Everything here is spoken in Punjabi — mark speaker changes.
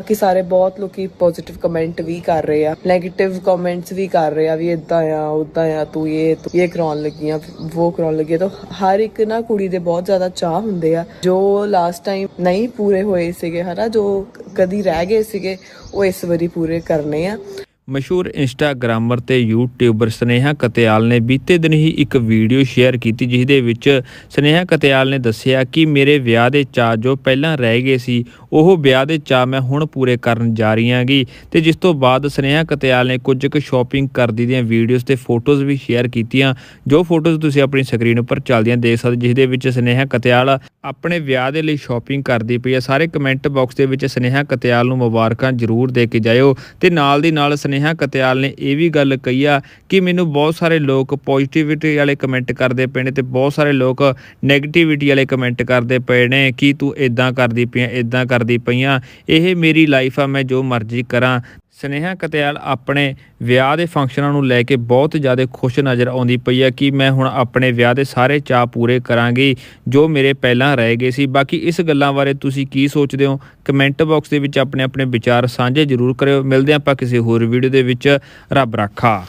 Speaker 1: ਬਾਕੀ ਸਾਰੇ ਬਹੁਤ ਲੋਕੀ ਪੋਜ਼ਿਟਿਵ ਕਮੈਂਟ ਵੀ ਕਰ ਰਹੇ ਆ 네ਗੇਟਿਵ ਕਮੈਂਟਸ ਵੀ ਕਰ ਰਹੇ ਆ ਵੀ ਇਦਾਂ ਆ ਉਦਾਂ ਆ, ਤੂੰ ਇਹ ਤੂੰ ਇਹ ਕਰਾਉਣ ਲੱਗੀ ਆ ਉਹ ਕਰਾਉਣ ਲੱਗੀ ਆ। ਤਾਂ ਹਰ ਇੱਕ ਨਾ ਕੁੜੀ ਦੇ ਬਹੁਤ ਜ਼ਿਆਦਾ ਚਾਹ ਹੁੰਦੇ ਆ। ਜੋ ਲਾਸਟ ਟਾਈਮ ਨਹੀਂ ਪੂਰੇ ਹੋਏ ਸੀਗੇ ਹਨਾ, ਜੋ ਕਦੀ ਰਹਿ ਗਏ ਸੀਗੇ, ਉਹ ਇਸ ਵਾਰੀ ਪੂਰੇ ਕਰਨੇ ਆ।
Speaker 2: ਮਸ਼ਹੂਰ ਇੰਸਟਾਗ੍ਰਾਮਰ ਤੇ ਯੂਟਿਊਬਰ ਸਨੇਹਾ ਕਤਿਆਲ ਨੇ ਬੀਤੇ ਦਿਨ ਹੀ ਇੱਕ ਵੀਡੀਓ ਸ਼ੇਅਰ ਕੀਤੀ ਜਿਸ ਦੇ ਵਿੱਚ ਸਨੇਹਾ ਕਤਿਆਲ ਨੇ ਦੱਸਿਆ ਕਿ ਮੇਰੇ ਵਿਆਹ ਦੇ ਚਾਅ ਜੋ ਪਹਿਲਾਂ ਰਹਿ ਗਏ ਸੀ, ਉਹ ਵਿਆਹ ਦੇ ਚਾਅ ਮੈਂ ਹੁਣ ਪੂਰੇ ਕਰਨ ਜਾ ਰਹੀ ਹਾਂਗੀ ਤੇ ਜਿਸ ਤੋਂ ਬਾਅਦ ਸਨੇਹਾ ਕਤਿਆਲ ਨੇ ਕੁਝ ਕੁ ਸ਼ਾਪਿੰਗ ਕਰਦੀ ਦੀਆਂ ਵੀਡੀਓਜ਼ ਤੇ ਫੋਟੋਜ਼ ਵੀ ਸ਼ੇਅਰ ਕੀਤੀਆਂ, ਜੋ ਫੋਟੋਜ਼ ਤੁਸੀਂ ਆਪਣੀ ਸਕਰੀਨ ਉੱਪਰ ਚੱਲਦੀਆਂ ਦੇਖ ਸਕਦੇ ਜਿਸ ਦੇ ਵਿੱਚ ਸਨੇਹਾ ਕਤਿਆਲ ਆਪਣੇ ਵਿਆਹ ਦੇ ਲਈ ਸ਼ਾਪਿੰਗ ਕਰਦੀ ਪਈ ਹੈ। ਸਾਰੇ ਕਮੈਂਟ ਬਾਕਸ ਦੇ ਵਿੱਚ ਸਨੇਹਾ ਕਤਿਆਲ ਨੂੰ ਮੁਬਾਰਕਾਂ ਜ਼ਰੂਰ ਦੇ ਕੇ ਜਾਇਓ ਤੇ ਨਾਲ ਦੀ ਨਾਲ ਸਨੇਹਾ ਕਤਿਆਲ ਨੇ ਇਹ ਵੀ ਗੱਲ ਕਹੀ ਆ ਕਿ ਮੈਨੂੰ ਬਹੁਤ ਸਾਰੇ ਲੋਕ ਪੋਜ਼ਿਟਿਵਿਟੀ ਵਾਲੇ ਕਮੈਂਟ ਕਰਦੇ ਪਏ ਨੇ ਤੇ ਬਹੁਤ ਸਾਰੇ ਲੋਕ 네ਗੇਟਿਵਿਟੀ ਵਾਲੇ ਕਮੈਂਟ ਕਰਦੇ ਪਏ ਨੇ ਕਿ ਤੂੰ ਇਦਾਂ ਕਰਦੀ ਪਈਆਂ ਇਦਾਂ ਕਰਦੀ ਪਈਆਂ, ਇਹ ਮੇਰੀ ਲਾਈਫ ਆ, ਮੈਂ ਜੋ ਮਰਜ਼ੀ ਕਰਾਂ। ਸਨੇਹਾ ਕਤਿਆਲ ਆਪਣੇ ਵਿਆਹ ਦੇ ਫੰਕਸ਼ਨਾਂ ਨੂੰ ਲੈ ਕੇ ਬਹੁਤ ਜ਼ਿਆਦਾ ਖੁਸ਼ ਨਜ਼ਰ ਆਉਂਦੀ ਪਈ ਹੈ ਕਿ ਮੈਂ ਹੁਣ ਆਪਣੇ ਵਿਆਹ ਦੇ ਸਾਰੇ ਚਾਅ ਪੂਰੇ ਕਰਾਂਗੀ, ਜੋ ਮੇਰੇ ਪਹਿਲਾਂ ਰਹਿ ਗਏ ਸੀ। ਬਾਕੀ ਇਸ ਗੱਲਾਂ ਬਾਰੇ ਤੁਸੀਂ ਕੀ ਸੋਚਦੇ ਹੋ? ਕਮੈਂਟ ਬਾਕਸ ਦੇ ਵਿੱਚ ਆਪਣੇ ਆਪਣੇ ਵਿਚਾਰ ਸਾਂਝੇ ਜ਼ਰੂਰ ਕਰਿਓ। ਮਿਲਦੇ ਹਾਂ ਆਪਾਂ ਕਿਸੇ ਹੋਰ ਵੀਡੀਓ ਦੇ ਵਿੱਚ। ਰੱਬ ਰਾਖਾ।